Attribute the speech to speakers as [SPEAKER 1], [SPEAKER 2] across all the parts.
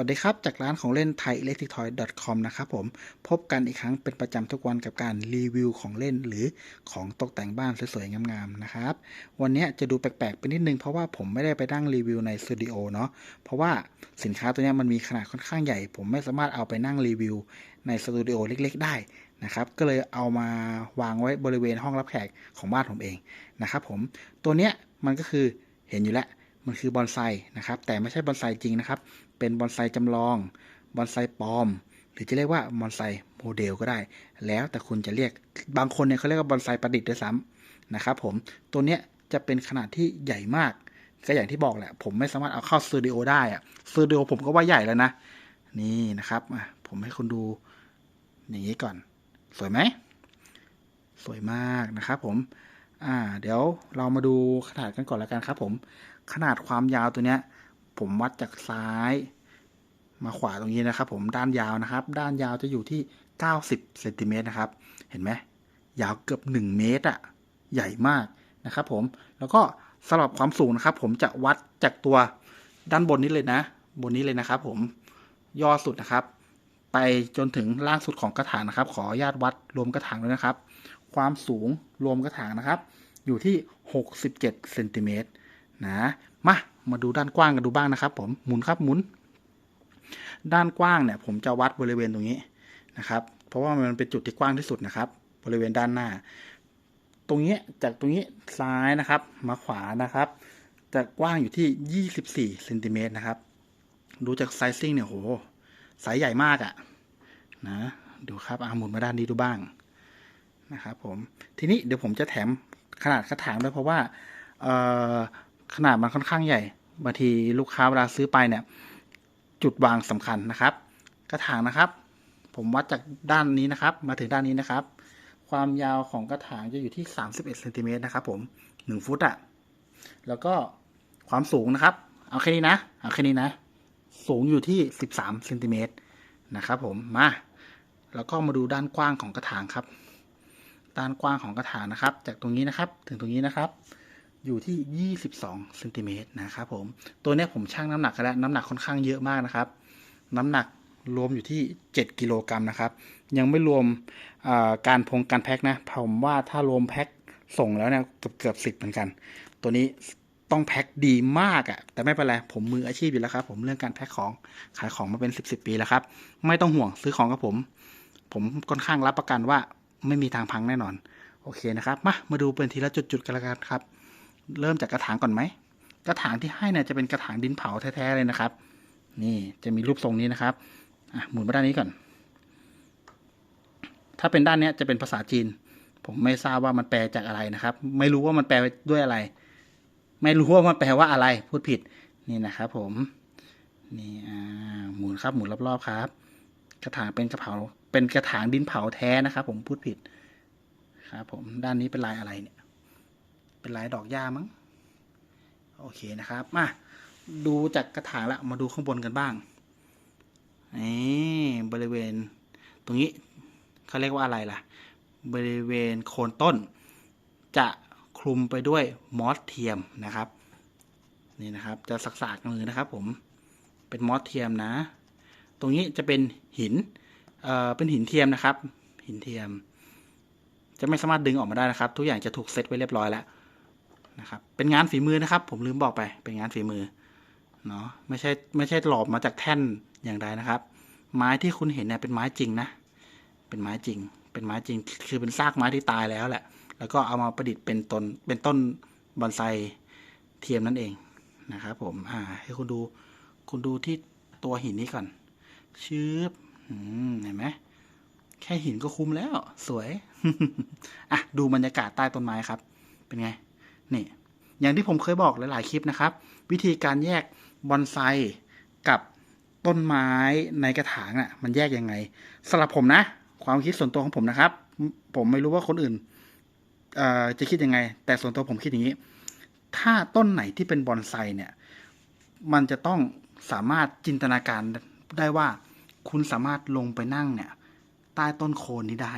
[SPEAKER 1] วัสดีครับ จากร้านของเล่นไทย e l e c t r i c t o y com นะครับผม พบกันอีกครั้งเป็นประจำทุกวันกับการรีวิวของเล่นหรือของตกแต่งบ้านสวยๆงามๆนะครับ วันนี้จะดูแปลกๆไปนิดนึงเพราะว่าผมไม่ได้ไปนั่งรีวิวในสตูดิโอเนาะเพราะว่าสินค้าตัวนี้มันมีขนาดค่อนข้างใหญ่ ผมไม่สามารถเอาไปนั่งรีวิวในสตูดิโอเล็กๆ ได้นะครับก็เลยเอามาวางไว้บริเวณห้องรับแขกของบ้านผมเองนะครับผมตัวเนี้ยมันก็คือเห็นอยู่แล้วมันคือบอนไซนะครับแต่ไม่ใช่บอนไซจริงนะครับ เป็นบอนไซจำลอง บอนไซปลอม หรือจะเรียกว่าบอนไซโมเดลก็ได้ แล้วแต่คุณจะเรียก บางคนเนี่ยเขาเรียกว่าบอนไซประดิษฐ์ด้วยซ้ำนะครับผม ตัวเนี้ยจะเป็นขนาดที่ใหญ่มาก ก็อย่างที่บอกแหละ ผมไม่สามารถเอาเข้าสตูดิโอได้อะสตูดิโอผมก็ว่าใหญ่แล้วนะ นี่นะครับอะผมให้คุณดูอย่างนี้ก่อน สวยไหม สวยมากนะครับผม อ่า เดี๋ยวเรามาดูขนาดกันก่อนแล้วกันครับผม ขนาดความยาวตัวเนี้ย ผมวัดจากซ้ายมาขวาตรงนี้นะครับ ผมด้านยาวนะครับ ด้านยาวจะอยู่ที่ 90เซนติเมตรนะครับ เห็นไหมยาวเกือบ 1 เมตรอะใหญ่มากนะครับ ผมแล้วก็สำหรับความสูงนะครับ ผมจะวัดจากตัวด้านบนนี้เลยนะ บนนี้เลยนะครับ ผมย่อสุดนะครับ ไปจนถึงล่างสุดของกระถางนะครับ ขออนุญาตวัดรวมกระถางด้วยนะครับ ความสูงรวมกระถางนะครับ อยู่ที่ 67เซนติเมตรนะมา มาดูด้านกว้างกันดูบ้างนะครับ ผมหมุนครับหมุน ด้านกว้างเนี่ย ผมจะวัดบริเวณตรงนี้นะครับ เพราะว่ามันเป็นจุดที่กว้างที่สุดนะครับ บริเวณด้านหน้า ตรงนี้จากตรงนี้ซ้ายนะครับ มาขวานะครับ จะกว้างอยู่ที่ 24เซนติเมตรนะครับ ดูจากไซซิ่งเนี่ยโหไซส์ใหญ่มากอะ่ะนะดูครับอาหมุนมาด้านนี้ดูบ้างนะครับผมทีนี้เดี๋ยวผมจะแถมขนาดกระถางด้วยเพราะว่าขนาดมันค่อนข้างใหญ่ บางทีลูกค้าเวลาซื้อไปเนี่ย จุดวางสำคัญนะครับ กระถางนะครับ ผมวัดจากด้านนี้นะครับ มาถึงด้านนี้นะครับ ความยาวของกระถางจะอยู่ที่ 31เซนติเมตรนะครับ ผม1ฟุตอะแล้วก็ความสูงนะครับ เอาแค่นี้นะเอาแค่นี้นะ สูงอยู่ที่ 13เซนติเมตรนะครับผมมาแล้วก็มาดูด้านกว้างของกระถางครับ ด้านกว้างของกระถางนะครับ จากตรงนี้นะครับ ถึงตรงนี้นะครับ อยู่ที่ 22เซนติเมตรนะครับผมตัวนี้ผมชั่งน้ำหนักแล้วน้ำหนักค่อนข้างเยอะมากนะครับ น้ำหนักรวมอยู่ที่ 7 กิโลกรัมนะครับ ยังไม่รวมการพงการแพ็คนะผมว่าถ้ารวมแพ็คส่งแล้วเนี่ยเกือบเกือบสิบเหมือนกัน ตัวนี้ต้องแพ็คดีมากอะ่ะ แต่ไม่เป็นไร ผมมืออาชีพอยู่แล้วครับ ผมเรื่องการแพ็คของขายของมาเป็น10บสปีแล้วครับ ไม่ต้องห่วงซื้อของกับผม ผมค่อนข้างรับประกันว่าไม่มีทางพังแน่นอน โอเคนะครับ มา มาดูเป็นทีละจุดๆกันละกันครับ เริ่มจากกระถางก่อนไหม กระถางที่ให้เนี่ยจะเป็นกระถางดินเผาแท้ๆเลยนะครับ นี่จะมีรูปทรงนี้นะครับอะหมุนมาด้านนี้ก่อน ถ้าเป็นด้านนี้จะเป็นภาษาจีน ผมไม่ทราบว่ามันแปลจากอะไรนะครับ ไม่รู้ว่ามันแปลด้วยอะไร ไม่รู้ว่ามันแปลว่าอะไร พูดผิด นี่นะครับผม นี่อ่าหมุนครับ หมุนรอบๆครับ กระถางเป็นกระเผา เป็นกระถางดินเผาแท้นะครับ ผมพูดผิด ครับผม ด้านนี้เป็นลายอะไรเนี่ย เป็นลายดอกหญ้ามั้งโอเคนะครับมาดูจากกระถางล้วมาดูข้างบนกันบ้างนี่บริเวณตรงนี้เขาเรียกว่าอะไรล่ะ บริเวณโคนต้น จะคลุมไปด้วยมอสเทียมนะครับนี่นะครับจะสักสากมือนะครับผมเป็นมอสเทียมนะ ตรงนี้จะเป็นหินเอ่อเป็นหินเทียมนะครับ หินเทียม จะไม่สามารถดึงออกมาได้นะครับ ทุกอย่างจะถูกเซตไว้เรียบร้อยแล้ว นะครับ เป็นงานฝีมือนะครับ ผมลืมบอกไป เป็นงานฝีมือเนาะ ไม่ใช่ไม่ใช่หลอบมาจากแท่นอย่างใดนะครับ ไม้ที่คุณเห็นเนี่ยเป็นไม้จริงนะ เป็นไม้จริง เป็นไม้จริง คือเป็นซากไม้ที่ตายแล้วแหละ แล้วก็เอามาประดิษฐ์เป็นต้น เป็นต้นบอนไซเทียมนั่นเองนะครับ ผม อ่า ให้คุณดู คุณดูที่ตัวหินนี้ก่อน ชืบเห็นไหมแค่หินก็คุ้มแล้ว สวย อะ ดูบรรยากาศใต้ต้นไม้ครับ เป็นไง นี่อย่างที่ผมเคยบอกหลาย ๆ คลิปนะครับ วิธีการแยกบอนไซกับต้นไม้ในกระถางอะ มันแยกยังไงสำหรับผมนะ ความคิดส่วนตัวของผมนะครับ ผมไม่รู้ว่าคนอื่นจะคิดยังไง แต่ส่วนตัวผมคิดอย่างนี้ ถ้าต้นไหนที่เป็นบอนไซเนี่ย มันจะต้องสามารถจินตนาการได้ว่า คุณสามารถลงไปนั่งเนี่ย ใต้ต้นโคนนี้ได้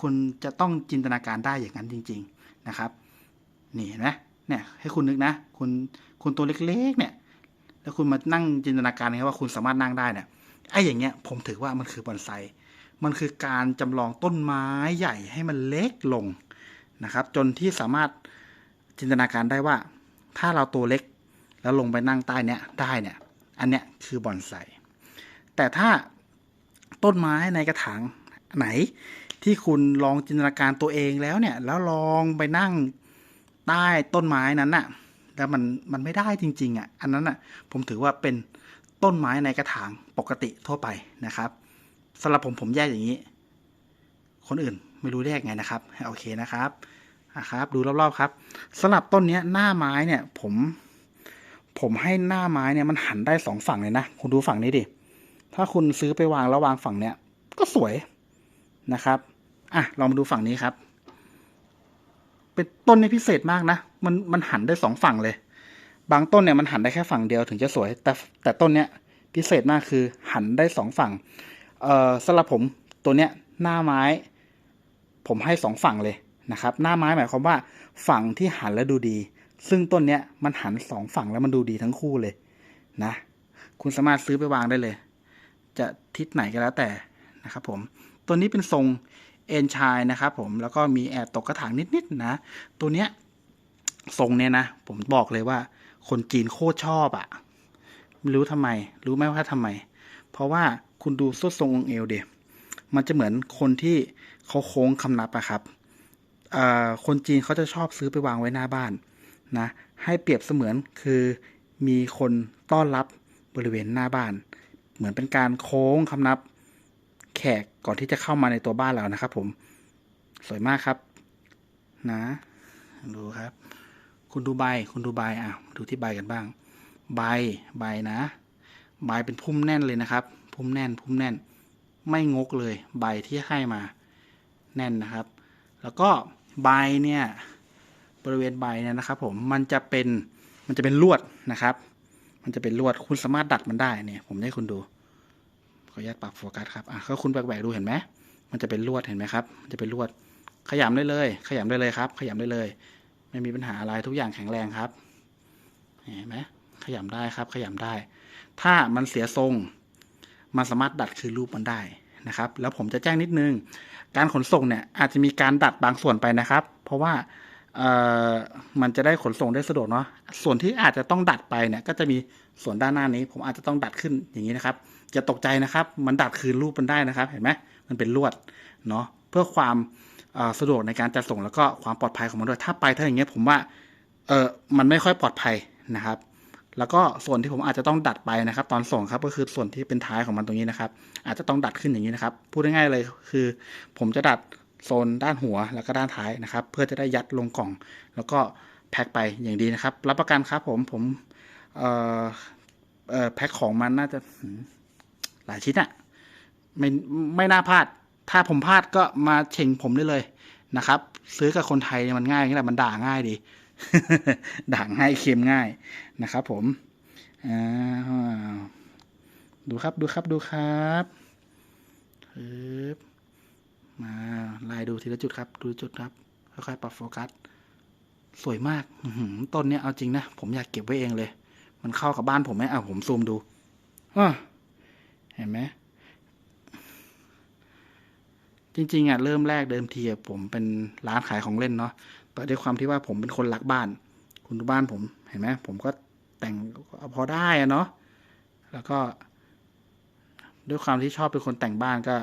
[SPEAKER 1] คุณจะต้องจินตนาการได้อย่างนั้นจริง ๆ นะครับ นี่เห็นไหมเนี่ยให้คุณนึกนะ คุณคุณตัวเล็กๆเนี่ย แล้วคุณมานั่งจินตนาการนะครับว่าคุณสามารถนั่งได้เนี่ยไอ้อย่างเงี้ยผมถือว่ามันคือบอนไซมันคือการจำลองต้นไม้ใหญ่ให้มันเล็กลงนะครับ จนที่สามารถจินตนาการได้ว่า ถ้าเราตัวเล็ก แล้วลงไปนั่งใต้เนี้ยได้เนี่ย อันเนี้ยคือบอนไซแต่ถ้าต้นไม้ในกระถางไหน ที่คุณลองจินตนาการตัวเองแล้วเนี่ย แล้วลองไปนั่ง ใต้ต้นไม้นั้นน่ะ แล้วมันมันไม่ได้จริงๆอะ อันนั้นอะผมถือว่าเป็นต้นไม้ในกระถางปกติทั่วไปนะครับสำหรับผมผมแยกอย่างนี้ คนอื่นไม่รู้แยกไงนะครับโอเคนะครับนะครับ ดูรอบๆครับสำหรับต้นนี้หน้าไม้เนี่ย ผม ผมให้หน้าไม้เนี่ยมันหันได้สองฝั่งเลยนะคุณดูฝั่งนี้ดิถ้าคุณซื้อไปวางแล้ววางฝั่งเนี้ยก็สวยนะครับ อะลองมาดูฝั่งนี้ครับ เป็นต้นนี้พิเศษมากนะ มันมันหันได้สองฝั่งเลย บางต้นเนี่ยมันหันได้แค่ฝั่งเดียวถึงจะสวย แต่แต่ต้นเนี้ยพิเศษมากคือหันได้สองฝั่ง เอ่อสำหรับผมตัวเนี้ยหน้าไม้ ผมให้สองฝั่งเลยนะครับ หน้าไม้หมายความว่าฝั่งที่หันแล้วดูดี ซึ่งต้นเนี้ยมันหันสองฝั่งแล้วมันดูดีทั้งคู่เลยนะ คุณสามารถซื้อไปวางได้เลย จะทิศไหนก็แล้วแต่นะครับผม ตัวนี้เป็นทรง เอนชายนะครับผมแล้วก็มีแอบตกกระถางนิดๆนะ ตัวเนี้ยทรงเนี้ยนะ ผมบอกเลยว่า คนจีนโคตรชอบอะ่ะไม่รู้ทำไม รู้ไหมว่าทำไม เพราะว่าคุณดูส้นทรงองเอวเดียมันจะเหมือนคนที่เขาโค้งคำนับอะครับคนจีนเขาจะชอบซื้อไปวางไว้หน้าบ้านนะ ให้เปรียบเสมือนคือมีคนต้อนรับบริเวณหน้าบ้าน เหมือนเป็นการโค้งคำนับ แขกก่อนที่จะเข้ามาในตัวบ้านเรานะครับ ผม สวยมากครับ นะ ดูครับ คุณดูใบคุณดูใบอะดูที่ใบกันบ้าง ใบใบนะใบเป็นพุ่มแน่นเลยนะครับ พุ่มแน่น พุ่มแน่น ไม่งกเลย ใบที่ให้มาแน่นนะครับ แล้วก็ใบเนี่ยบริเวณใบเนี่ยนะครับ ผมมันจะเป็นมันจะเป็นลวดนะครับ มันจะเป็นลวดคุณสามารถดัดมันได้เนี่ย ผมให้คุณดู ออนุญาตปรับโฟกัสครับอะก็คุณแบกๆดูเห็นไหมมันจะเป็นลวดเห็นไหมครับมันจะเป็นลวดขยำได้เลย ขยำได้เลยครับ ขยำได้เลย ไม่มีปัญหาอะไรทุกอย่างแข็งแรงครับเห็นไหมขยำได้ครับ ขยำได้ ถ้ามันเสียทรง มันสามารถดัดคืนรูปมันได้นะครับ แล้วผมจะแจ้งนิดนึง การขนส่งเนี่ยอาจจะมีการดัดบางส่วนไปนะครับ เพราะว่า มันจะได้ขนส่งได้สะดวกเนาะส่วนที่อาจจะต้องดัดไปเนี่ย ก็จะมีส่วนด้านหน้านี้ ผมอาจจะต้องดัดขึ้นอย่างนี้นะครับ อย่าตกใจนะครับ มันดัดคืนรูปมันได้นะครับ เห็นไหมมันเป็นลวดเนาะเพื่อความสะดวกในการจัดส่งแล้วก็ความปลอดภัยของมันด้วยถ้าไปถ้าอย่างเงี้ยผมว่าเออมันไม่ค่อยปลอดภัยนะครับ แล้วก็ส่วนที่ผมอาจจะต้องดัดไปนะครับ ตอนส่งครับก็คือส่วนที่เป็นท้ายของมันตรงนี้นะครับ อาจจะต้องดัดขึ้นอย่างนี้นะครับ พูดง่ายๆเลยคือ ผมจะดัด โซนด้านหัวแล้วก็ด้านท้ายนะครับ เพื่อจะได้ยัดลงกล่อง แล้วก็แพ็คไปอย่างดีนะครับ รับประกันครับผมผมแพ็คของมันน่าจะหลายชิ้นอะไม่ไม่น่าพลาด ถ้าผมพลาดก็มาเช่งผมได้เลยนะครับ ซื้อกับคนไทยมันง่ายนี่แหละมันด่าง่ายดี ด่าง่ายเค็มง่ายนะครับ ผมดูครับดูครับดูครับ มาไล่ดูทีละจุดครับ ดูจุดครับ ค่อยๆปรับโฟกัส สวยมากต้นเนี้ยเอาจริงนะ ผมอยากเก็บไว้เองเลย มันเข้ากับบ้านผมไหมอะผมซูมดูเห็นไหม จริง ๆอะเริ่มแรกเดิมทีผมเป็นร้านขายของเล่นเนาะ แต่ด้วยความที่ว่าผมเป็นคนรักบ้าน คุณดูบ้านผม เห็นไหม ผมก็แต่งพอได้อะเนาะ แล้วก็ ด้วยความที่ชอบเป็นคนแต่งบ้านก็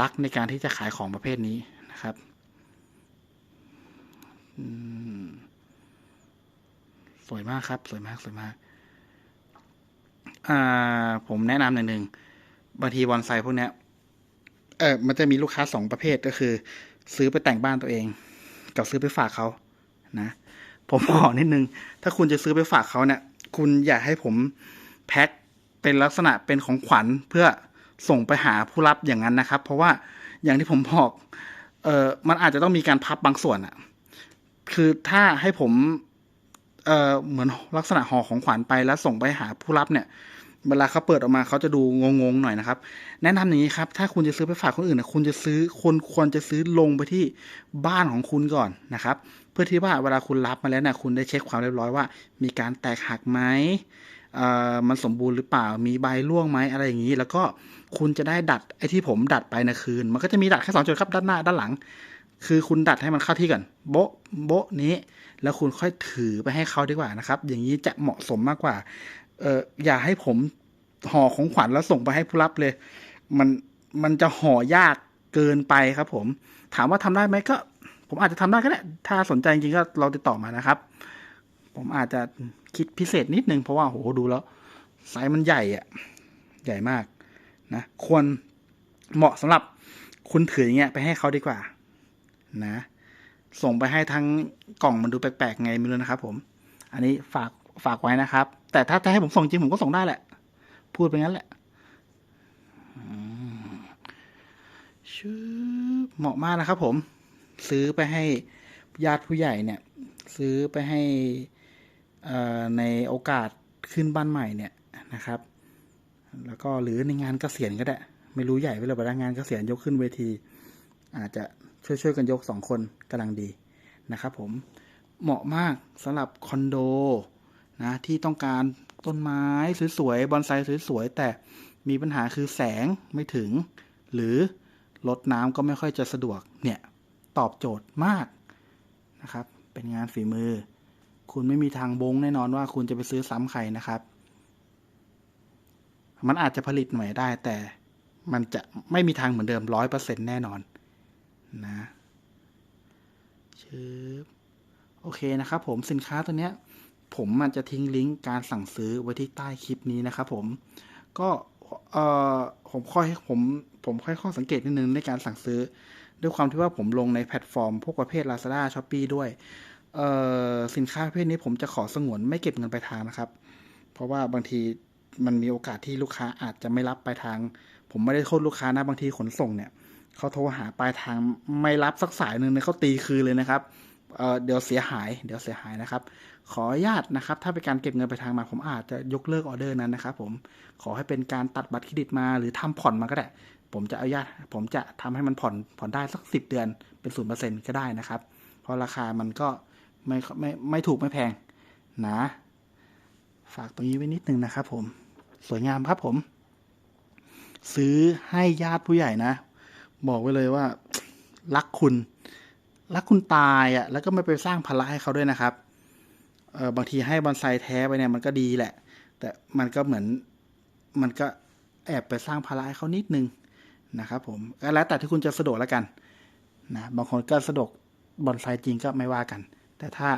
[SPEAKER 1] รักในการที่จะขายของประเภทนี้นะครับสวยมากครับ สวยมากสวยมาก อ่า ผมแนะนำหนึ่งหนึ่งบางทีบอนไซพวกเนี้ย เออมันจะมีลูกค้าสองประเภทก็คือ ซื้อไปแต่งบ้านตัวเอง กับซื้อไปฝากเขานะ ผมบอกนิดนึง ถ้าคุณจะซื้อไปฝากเขาเนี่ย คุณอย่าให้ผมแพ็คเป็นลักษณะเป็นของขวัญเพื่อ ส่งไปหาผู้รับอย่างนั้นนะครับ เพราะว่าอย่างที่ผมบอกเออมันอาจจะต้องมีการพับบางส่วนอะคือถ้าให้ผมเออเหมือนลักษณะห่อของขวัญไปแล้วส่งไปหาผู้รับเนี่ยเวลาเขาเปิดออกมาเขาจะดูงงๆหน่อยนะครับ แนะนำอย่างนี้ครับ ถ้าคุณจะซื้อไปฝากคนอื่นนะคุณจะซื้อคนควรจะซื้อลงไปที่บ้านของคุณก่อนนะครับ เพื่อที่ว่าเวลาคุณรับมาแล้วนะคุณได้เช็คความเรียบร้อยว่า มีการแตกหักไหม มันสมบูรณ์หรือเปล่ามีใบร่วงไหมอะไรอย่างนี้ แล้วก็คุณจะได้ดัดไอ้ที่ผมดัดไปนะคืน มันก็จะมีดัดแค่สองจุดครับด้านหน้าด้านหลัง คือคุณดัดให้มันเข้าที่ก่อนโบ๊ะโบ๊ะนี้ แล้วคุณค่อยถือไปให้เขาดีกว่านะครับ อย่างนี้จะเหมาะสมมากกว่าเอออย่าให้ผมห่อของขวัญแล้วส่งไปให้ผู้รับเลย มันมันจะห่อยากเกินไปครับผม ถามว่าทำได้ไหมก็ ผมอาจจะทำได้ก็ได้ ถ้าสนใจจริงๆก็เราติดต่อมานะครับ ผมอาจจะ คิดพิเศษนิดนึง เพราะว่าโหดูแล้วไซส์มันใหญ่อะใหญ่มากนะควรเหมาะสำหรับคุณถืออย่างเงี้ยไปให้เขาดีกว่า นะ ส่งไปให้ทั้งกล่องมันดูแปลกๆไงไม่รู้นะครับ ผม อันนี้ฝากฝากไว้นะครับ แต่ถ้าจะให้ผมส่งจริงผมก็ส่งได้แหละ พูดไปงั้นแหละชื่อเหมาะมากนะครับผม ซื้อไปให้ญาติผู้ใหญ่เนี่ย ซื้อไปให้ ในโอกาสขึ้นบ้านใหม่เนี่ยนะครับ แล้วก็หรือในงานเกษียณก็ได้ ไม่รู้ใหญ่ไปเลยแต่งานเกษียณยกขึ้นเวที อาจจะช่วยๆกันยกสองคนกำลังดีนะครับผมเหมาะมากสำหรับคอนโดนะที่ต้องการต้นไม้สวยๆบอนไซสวยๆแต่มีปัญหาคือแสงไม่ถึง หรือลดน้ำก็ไม่ค่อยจะสะดวกเนี่ยตอบโจทย์มากนะครับ เป็นงานฝีมือ คุณไม่มีทางบงแน่นอนว่าคุณจะไปซื้อซ้ำใครนะครับ มันอาจจะผลิตใหม่ได้ แต่มันจะไม่มีทางเหมือนเดิมร้อยเปอร์เซ็นแน่นอนนะชืบโอเคนะครับผมสินค้าตัวเนี้ย ผมมันจะทิ้งลิงก์การสั่งซื้อไว้ที่ใต้คลิปนี้นะครับผมก็เอ่อผมค่อยผมผมค่อยข้อสังเกตนิดนึงในการสั่งซื้อ ด้วยความที่ว่าผมลงในแพลตฟอร์มพวกประเภท Lazada s h o p e e ด้วย สินค้าประเภทนี้ผมจะขอสงวนไม่เก็บเงินปลายทางนะครับ เพราะว่าบางทีมันมีโอกาสที่ลูกค้าอาจจะไม่รับปลายทาง ผมไม่ได้โทษลูกค้านะบางทีขนส่งเนี่ยเขาโทรหาปลายทางไม่รับสักสายหนึ่งเนี่ยเขาตีคืนเลยนะครับเเดี๋ยวเสียหาย เดี๋ยวเสียหายนะครับ ขออนุญาตนะครับ ถ้าเป็นการเก็บเงินปลายทางมา ผมอาจจะยกเลิกออเดอร์นั้นนะครับ ผมขอให้เป็นการตัดบัตรเครดิตมาหรือทำผ่อนมาก็ได้ ผมจะอนุญาต ผมจะทำให้มันผ่อนผ่อนได้สักสิบเดือนเป็นศูนย์เปอร์เซ็นต์ก็ได้นะครับ เพราะราคามันก็ ไม่ไม่ไม่ถูกไม่แพงนะ ฝากตรงนี้ไว้นิดนึงนะครับผมสวยงามครับผม ซื้อให้ญาติผู้ใหญ่นะ บอกไว้เลยว่า รักคุณ รักคุณตายอะ่ะ แล้วก็ไม่ไปสร้างภาระให้เขาด้วยนะครับเออบางทีให้บอนไซแท้ไปเนี่ยมันก็ดีแหละ แต่มันก็เหมือนมันก็แอบไปสร้างภาระให้เขานิดนึงนะครับผมก็แล้วแต่ที่คุณจะสะดวกแล้วกันนะบางคนก็สะดวกบอนไซจริงก็ไม่ว่ากัน แต่ถ้า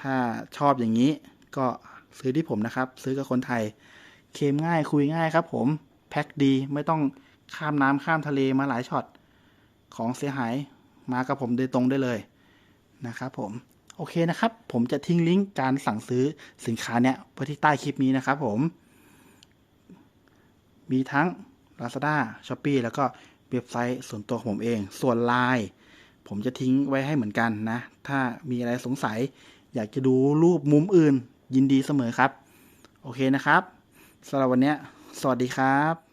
[SPEAKER 1] ถ้าชอบอย่างนี้ก็ซื้อที่ผมนะครับ ซื้อกับคนไทย เคมง่ายคุยง่ายครับผม แพ็คดีไม่ต้องข้ามน้ำข้ามทะเลมาหลายช็อต ของเสียหายมากับผมโดยตรงได้เลยนะครับผม โอเคนะครับ ผมจะทิ้งลิงก์การสั่งซื้อสินค้าเนี้ยไว้ที่ใต้คลิปนี้นะครับผม มีทั้ง Lazada Shopee แล้วก็เว็บไซต์ส่วนตัวของผมเอง ส่วน Line ผมจะทิ้งไว้ให้เหมือนกันนะ ถ้ามีอะไรสงสัย อยากจะดูรูปมุมอื่น ยินดีเสมอครับ โอเคนะครับสำหรับวันนี้ สวัสดีครับ